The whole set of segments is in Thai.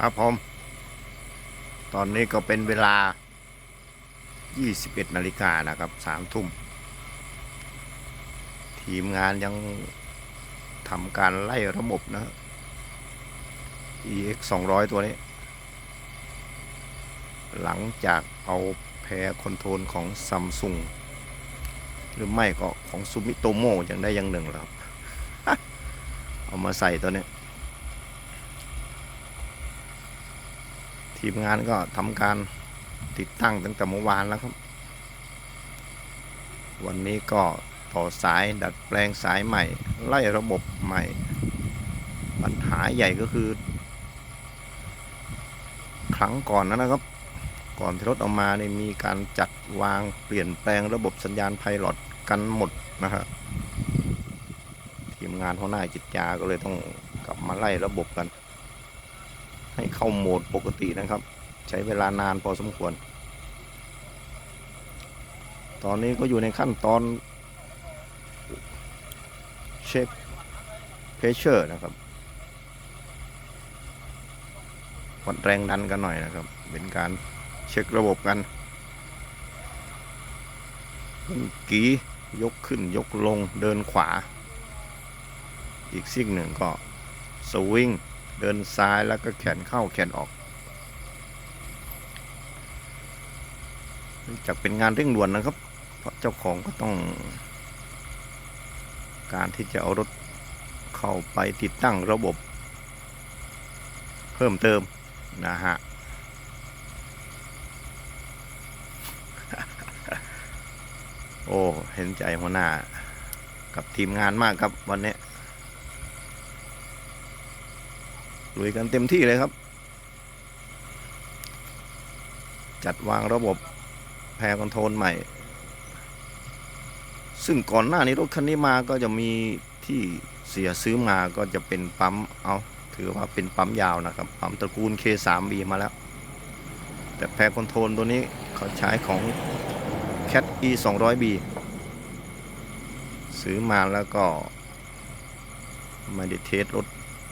ครับผม ตอนนี้ก็เป็นเวลา 21นาฬิกานะครับสามทุ่ม ทีมงานยังทำการไล่ระบบนะ EX 200 ตัวนี้ หลังจากเอาแพรคอนโทรลของซัมซุงหรือไม่ก็ของซูมิโตโมยังได้อยังหนึ่งแล้วครับ เอามาใส่ตัวนี้ ทีมงานก็ทำการติดตั้งตั้งแต่เมื่อวานแล้วครับ วันนี้ก็ต่อสายดัดแปลงสายใหม่ ไล่ระบบใหม่ ปัญหาใหญ่ก็คือ ครั้งก่อนนะครับ ก่อนที่รถออกมาเนี่ยมีการจัดวางเปลี่ยนแปลงระบบสัญญาณไพลอตกันหมดนะฮะทีมงานหัวหน้าจิตยาก็เลยต้องกลับมาไล่ระบบกัน ให้เข้าโหมดปกตินะครับ ใช้เวลานานพอสมควร ตอนนี้ก็อยู่ในขั้นตอนเช็คเพชเชอร์นะครับวัดแรงดันกันหน่อยนะครับ เป็นการเช็คระบบกันกี้ยกขึ้นยกลงเดินขวา อีกสิ่งหนึ่งก็สวิง เดินซ้ายแล้วก็แขนเข้าแขนออกจากเป็นงานเร่งด่วนนะครับ เพราะเจ้าของก็ต้อง การที่จะเอารถเข้าไปติดตั้งระบบ เพิ่มเติมนะฮะโอ้ เห็นใจหัวหน้า กับทีมงานมากครับวันนี้ ลุยกันเต็มที่เลยครับ จัดวางระบบแพรคอนโทรลใหม่ ซึ่งก่อนหน้านี้รถคันนี้มาก็จะมีที่เสียซื้อมาก็จะเป็นปั๊มเอาถือว่าเป็นปั๊มยาวนะครับ ปั๊มตระกูล K3B มาแล้ว แต่แพรคอนโทรลตัวนี้เขาใช้ของ Cat E 200B ซื้อมาแล้วก็ไม่ได้เทสรถ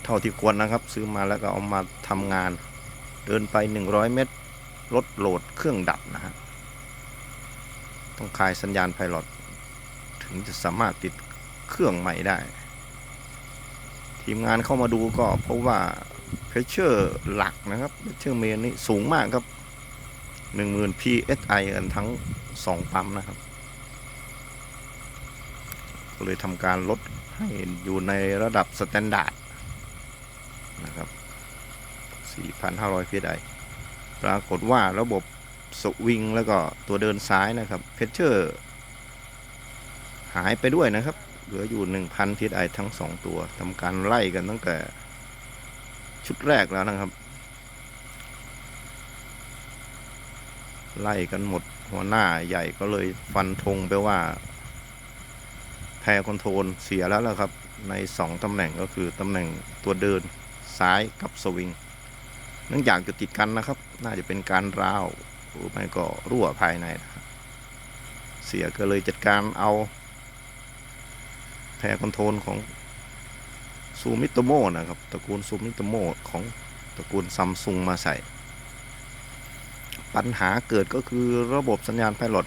เท่าที่ควรนะครับ ซื้อมาแล้วก็เอามาทำงาน เดินไป 100 เมตรรถโหลดเครื่องดับนะฮะต้องคลายสัญญาณไพลอตถึงจะสามารถติดเครื่องใหม่ได้ ทีมงานเข้ามาดูก็พบว่าเพชเชอร์หลักนะครับเพชเชอร์เมนนี่สูงมากครับ 10,000 psi กันทั้ง 2 ปั๊มนะครับ ก็เลยทำการลดให้อยู่ในระดับสแตนดาร์ด นะครับ 4,500 psi ปรากฏว่าระบบสวิงแล้วก็ตัวเดินซ้ายนะครับเพชเชอร์หายไปด้วยนะครับ เหลืออยู่ 1,000 psi ทั้ง 2 ตัวทำการไล่กันตั้งแต่ชุดแรกแล้วนะครับ ไล่กันหมดหัวหน้าใหญ่ก็เลยฟันธงไปว่าแพรคอนโทรลเสียแล้วล่ะครับ ใน 2ตำแหน่งก็คือตำแหน่งตัวเดิน ซ้ายกับสวิงเนื่องจากอยู่ติดกันนะครับ น่าจะเป็นการร้าวหรือไม่ก็รั่วภายในนะครับเสียก็เลยจัดการเอาแพรคอนโทรลของซูมิโตโมนะครับตระกูลซูมิโตโมของตระกูลซัมซุงมาใส่ ปัญหาเกิดก็คือระบบสัญญาณไพลอต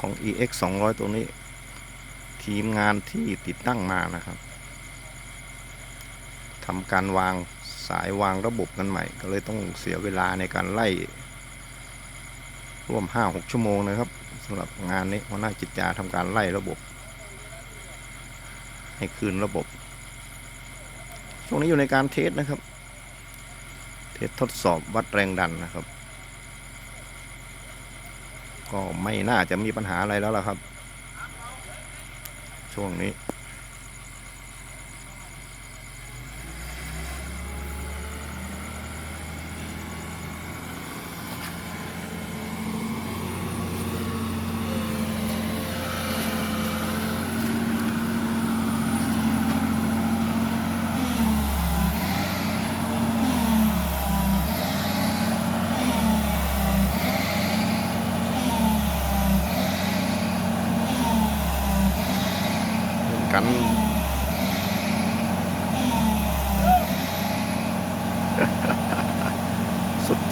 ของ EX 200 ตัวนี้ ทีมงานที่ติดตั้งมานะครับ ทำการวางสายวางระบบกันใหม่ ก็เลยต้องเสียเวลาในการไล่ ร่วม 5-6 ชั่วโมงนะครับสำหรับงานนี้หัวหน้าจิตยาทำการไล่ระบบ ให้คืนระบบ ช่วงนี้อยู่ในการเทสนะครับ เทสทดสอบวัดแรงดันนะครับ ก็ไม่น่าจะมีปัญหาอะไรแล้วล่ะครับ ช่วงนี้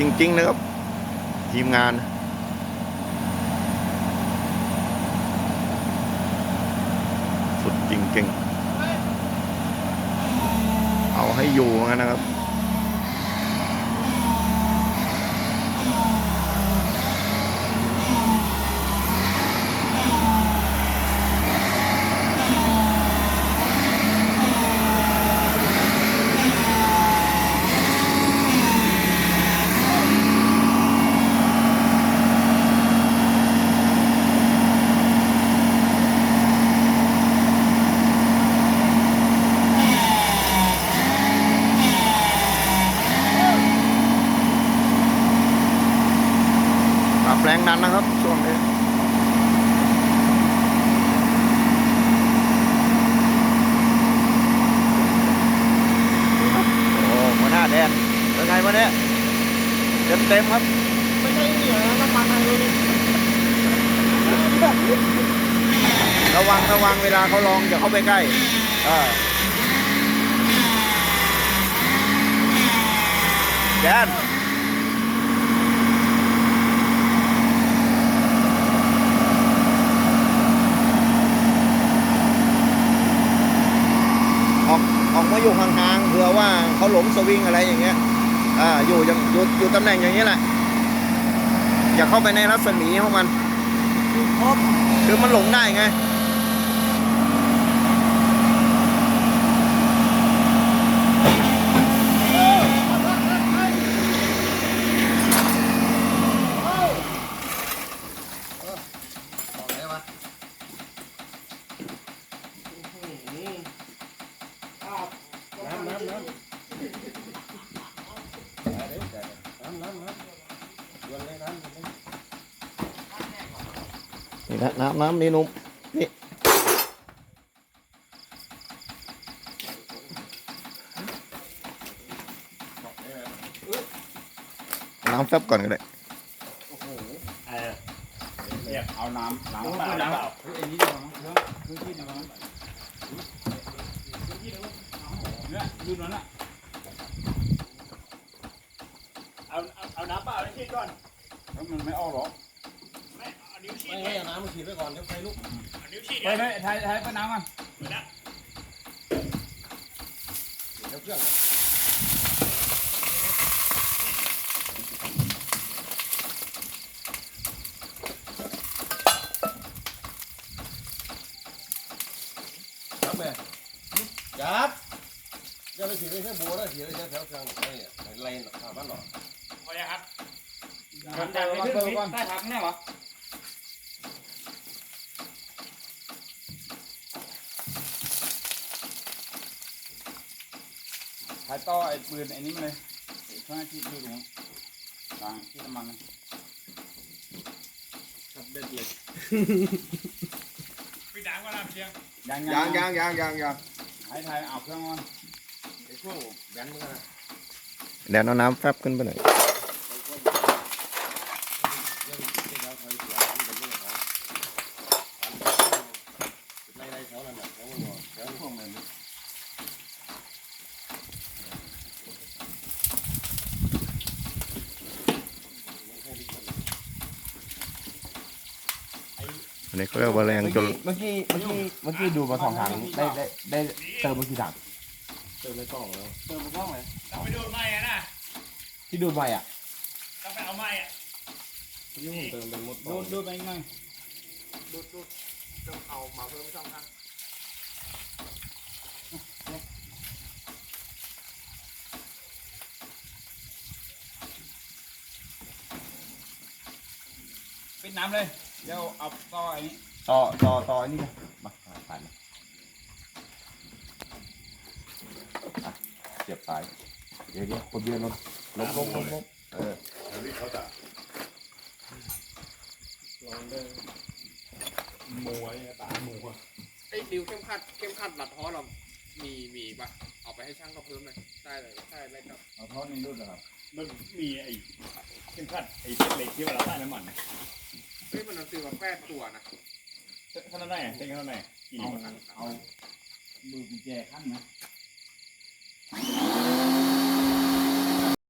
จริง ๆ นะครับ ทีมงาน สุดจริง ๆ เอาให้อยู่เหมือนกันนะครับ ปรับแรง ดันนะครับช่วงนี้โอ้หัวหน้าแดนเป็นไงวันนี้เต็มเต็มๆครับ ไม่ใช่เหนียวน้ำมันอะไรเลยระวังระวังเวลาเขาลองอย่าเข้าไปใกล้เออแดนออ กออกมาอยู่ห่างๆเผื่อว่าเขาหลงสวิงอะไรอย่างเงี้ยอ่าอยู่อย่างอยู่อยู่ตำแหน่งอย่างนี้แหละ อย่าเข้าไปในรัศมีของมันครบคือมันหลงได้ไง บอกเลยวะน้ำน้ำน้ำน้ำน้ำน้ำวนเลยน้ำวนเลย นี่นะน้ำน้ำนี่นุ่มนี่น้ำแฟบก่อนก็ได้เออเนี่ยเอาน้ำน้ำโอ้เปล่าคือน้ำน้ำเปล่าเฮ้ยอันนี้ดีกว่ามั้งเรื่องพื้นที่ดีกว่ามั้งเนี่ยดูนั่นน่ะเอาเอาเอาน้ำเปล่าให้ชิดก่อนแล้วมันไม่ออกหรอก ไม่เอานิ้วฉีไม่ดให้เอาน้ำมาฉีดไว้ก่อนเดี๋ยวไฟลุกเอานิ้วฉีดไปไปถ่ายถ่ายไปน้ำก่อนนะเดี๋ยวเครื่องจับแม่จับอย่าไปฉีดไว้แค่บัวนะฉีดไว้แค่แถวเครื่องไอ้เนี่ยไล่ข้าวบ้านหนอพอยังครับมันจะไปขึ้นก่อนใต้ถังแน่หรอายต่อไอ้ปืนไอ้นี้มาเลยข้างหน้าที่ดูตรงนั้นกลางที่น้ำมันนะครับเด็ดเลยไปด่างก่อนนะเพียงยังยางยางยางยางยางให้ถ่ายเอาเครื่องก่อนไอ้ช่วงแบนมือนะแดนเอาน้ำแฟบขึ้นไปหน่อย ไล่ไล่แถวนั้นน่ะแถวหัวแถวพวกมัน อันนี้เขาเรียกว่าแรงจนเมื่อกี้เมื่อกี้เมื่อกี้ดูมาสองถังได้ได้ได้เติมมากี่ถังเติมในกล่องแล้วเติมกล้องเลยต้องไปดูดไม้อะนะที่ดูดไปอะต้องไปเอาไม้อะยุ่งเติมเป็นมดดูดดูดไปไงดูดดูดต้องเอามาเพิ่มช่องทางปิดน้ำเลย เดี๋ยวเอาต่อไอ้นี้ต่อต่อต่ออันนี้นะมาผ่านมาอะเสียบสายเดี๋ยวเดี๋ยวคนเดียวลงลงลงลงลงเออลองเดินมัวเนี่ยตามัวไอ้ดิวเข้มขัดเข้มขัดหลัดท้อเรามีมีปะเอาไปให้ช่างเขาเพิ่มเลยได้เลยได้เลยครับเอาท่อนี้ดูดนะครับ มันมีไอ้เข็มขัดไอ้เหล็กที่เวลาใส่น้ำมัน เฮ้ยมันหนังสือแบบแปดตัวนะเท่านั้นไงเท่านั้นไงเอาเอามือปีญแจขั้นนะ